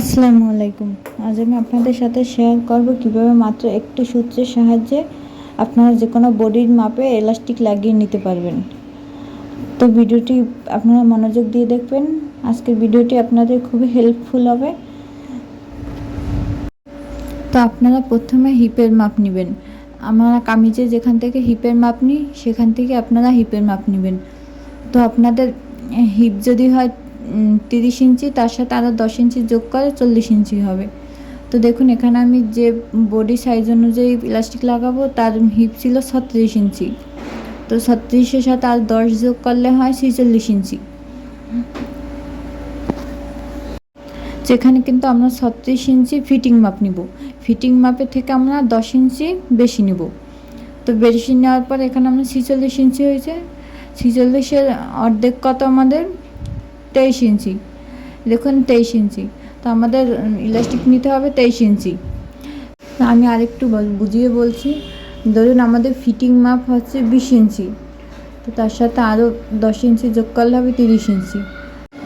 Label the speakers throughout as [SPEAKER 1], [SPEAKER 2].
[SPEAKER 1] আসসালামু আলাইকুম। আজ আমি আপনাদের সাথে শেয়ার করব কীভাবে মাত্র একটি সূত্রের সাহায্যে আপনারা যে কোনো বডির মাপে এলাস্টিক লাগিয়ে নিতে পারবেন। তো ভিডিওটি আপনারা মনোযোগ দিয়ে দেখবেন। আজকের ভিডিওটি আপনাদের খুবই হেল্পফুল হবে। তো আপনারা প্রথমে হিপের মাপ নেবেন। আমরা কামিজে যেখান থেকে হিপের মাপ নিই, সেখান থেকে আপনারা হিপের মাপ নেবেন। তো আপনাদের হিপ যদি হয় তিরিশ ইঞ্চি, তার সাথে আরও দশ ইঞ্চি যোগ করে চল্লিশ ইঞ্চি হবে। তো দেখুন, এখানে আমি যে বডি সাইজ অনুযায়ী প্লাস্টিক লাগাবো, তার হিপ ছিল ছত্রিশ ইঞ্চি। তো ছত্রিশের সাথে আর দশ যোগ করলে হয় ছিচল্লিশ ইঞ্চি। যেখানে কিন্তু আমরা ছত্রিশ ইঞ্চি ফিটিং মাপ নিব। ফিটিং মাপের থেকে আমরা দশ ইঞ্চি বেশি নিব। তো বেশি নেওয়ার পর এখানে আমরা ছিচল্লিশ ইঞ্চি হয়েছে। ছিচল্লিশের অর্ধেক কত আমাদের? তেইশ ইঞ্চি। দেখুন তেইশ ইঞ্চি। তো আমাদের ইলাস্টিক নিতে হবে তেইশ ইঞ্চি। আমি আরেকটু বুঝিয়ে বলছি। ধরুন আমাদের ফিটিং মাপ হচ্ছে বিশ ইঞ্চি। তো তার সাথে আরও দশ ইঞ্চি যোগ করলে হবে তিরিশ ইঞ্চি।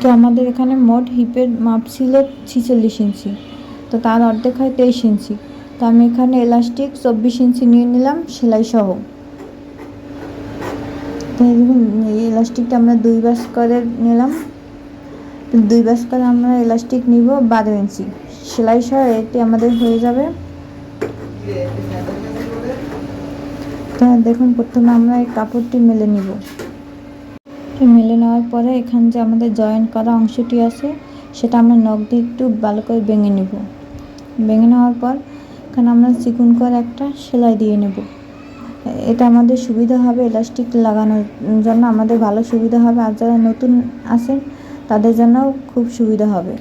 [SPEAKER 1] তো আমাদের এখানে মোট হিপের মাপ ছিল ছিচল্লিশ ইঞ্চি। তো তার অর্ধেক হয় তেইশ ইঞ্চি। তো আমি এখানে এলাস্টিক চব্বিশ ইঞ্চি নিয়ে নিলাম, সেলাই সহ। তো এই এলাস্টিকটা আমরা দুই বাস করে নিলাম। দুই বাস করে আমরা এলাস্টিক নিব বারো ইঞ্চি। সেলাই সহ এটি আমাদের হয়ে যাবে। দেখুন, প্রথমে আমরা এই কাপড়টি মেলে নিব। মেলে নেওয়ার পরে এখান যে আমাদের জয়েন করা অংশটি আছে, সেটা আমরা নখ দিয়ে একটু ভালো করে ভেঙে নেব। ভেঙে নেওয়ার পর এখানে আমরা চিকুন করে একটা সেলাই দিয়ে নেব। এটা আমাদের সুবিধা হবে এলাস্টিক লাগানোর জন্য। আমাদের ভালো সুবিধা হবে। আর যারা নতুন আছেন তাদের জন্য খুব সুবিধা হবে।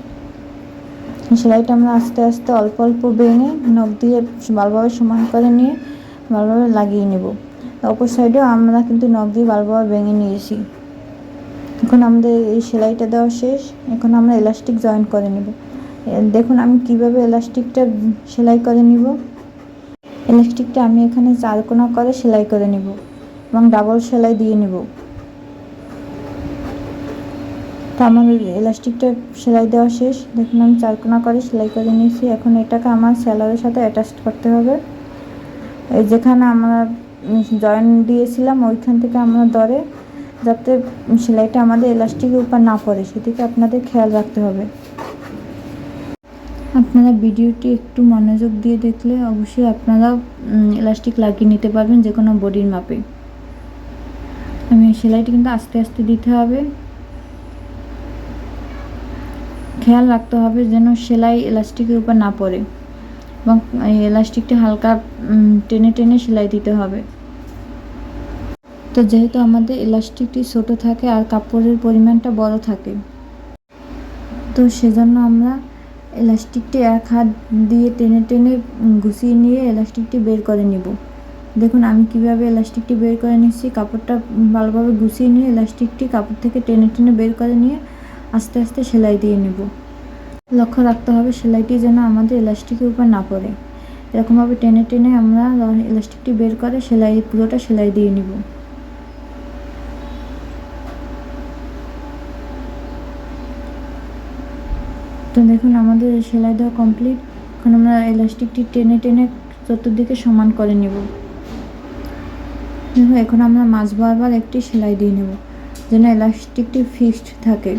[SPEAKER 1] সেলাইটা আমরা আস্তে আস্তে অল্প অল্প ভেঙে নখ দিয়ে ভালোভাবে সমান করে নিয়ে ভালোভাবে লাগিয়ে নেব। অপর সাইডেও আমরা কিন্তু নখ দিয়ে ভালোভাবে ভেঙে নিয়েছি। এখন আমাদের এই সেলাইটা দেওয়া শেষ। এখন আমরা এলাস্টিক জয়েন করে নেব। দেখুন আমি কীভাবে এলাস্টিকটা সেলাই করে নিব। এলাস্টিকটা আমি এখানে চার কোনা করে সেলাই করে নিব এবং ডাবল সেলাই দিয়ে নেব। তো আমার এলাস্টিকটা সেলাই দেওয়া শেষ। দেখুন, আমি চারকোনা করে সেলাই করে নিয়েছি। এখন এটাকে আমার স্যালারের সাথে অ্যাটাচ করতে হবে। যেখানে আমরা জয়েন দিয়েছিলাম, ওইখান থেকে আমরা দরে, যাতে সেলাইটা আমাদের এলাস্টিকের উপর না পড়ে। সেদিকে আপনাদের খেয়াল রাখতে হবে। আপনারা ভিডিওটি একটু মনোযোগ দিয়ে দেখলে অবশ্যই আপনারা এলাস্টিক লাগিয়ে নিতে পারবেন যে কোনো বডির মাপে। আমি সেলাইটি কিন্তু আস্তে আস্তে দিতে হবে। খেয়াল রাখতে হবে যেন সেলাই এলাস্টিকের উপর না পড়ে এবং এলাস্টিকটি হালকা টেনে টেনে সেলাই দিতে হবে। তো যেহেতু আমাদের এলাস্টিকটি ছোট থাকে আর কাপড়ের পরিমাণটা বড় থাকে, তো সেজন্য আমরা এলাস্টিকটি এক হাত দিয়ে টেনে টেনে গুছিয়ে নিয়ে এলাস্টিকটি বের করে নেব। দেখুন, আমি কীভাবে এলাস্টিকটি বের করে নিচ্ছি। কাপড়টা ভালোভাবে গুছিয়ে নিয়ে এলাস্টিকটি কাপড় থেকে টেনে টেনে বের করে নিয়ে আস্তে আস্তে সেলাই দিয়ে নেব। লক্ষ্য রাখতে হবে সেলাইটি যেন আমাদের এলাস্টিকের উপর না পড়ে। এরকমভাবে টেনে টেনে আমরা এলাস্টিকটি বের করে সেলাই, পুরোটা সেলাই দিয়ে নিব। তো দেখুন, আমাদের সেলাই দেওয়া কমপ্লিট। এখন আমরা এলাস্টিকটি টেনে টেনে চতুর্দিকে সমান করে নেব। দেখো এখন আমরা মাঝ বারবার একটি সেলাই দিয়ে নেব, যেন এলাস্টিকটি ফিক্সড থাকে।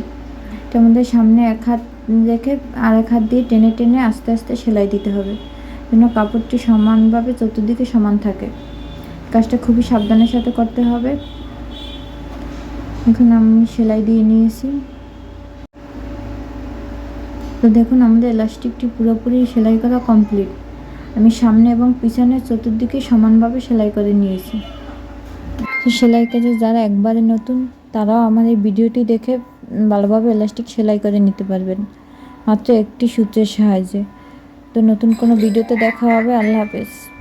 [SPEAKER 1] তো আমাদের সামনে এক হাত রেখে আর এক হাত দিয়ে টেনে টেনে আস্তে আস্তে সেলাই দিতে হবে, যেন কাপড়টি সমানভাবে চতুর্দিকে সমান থাকে। কাজটা খুবই সাবধানের সাথে করতে হবে। এখন আমি সেলাই দিয়ে নিয়েছি। তো দেখুন, আমাদের এলাস্টিকটি পুরোপুরি সেলাই করা কমপ্লিট। আমি সামনে এবং পিছনে চতুর্দিকে সমানভাবে সেলাই করে নিয়েছি। তো সেলাই কাজে যারা একবারে নতুন, তারাও আমার এই ভিডিওটি দেখে ভালোভাবে এলাস্টিক সেলাই করে নিতে পারবেন। মাত্র একটি সূত্রের সাহায্যে। তো নতুন কোনো ভিডিওতে দেখা হবে। আল্লাহ হাফেজ।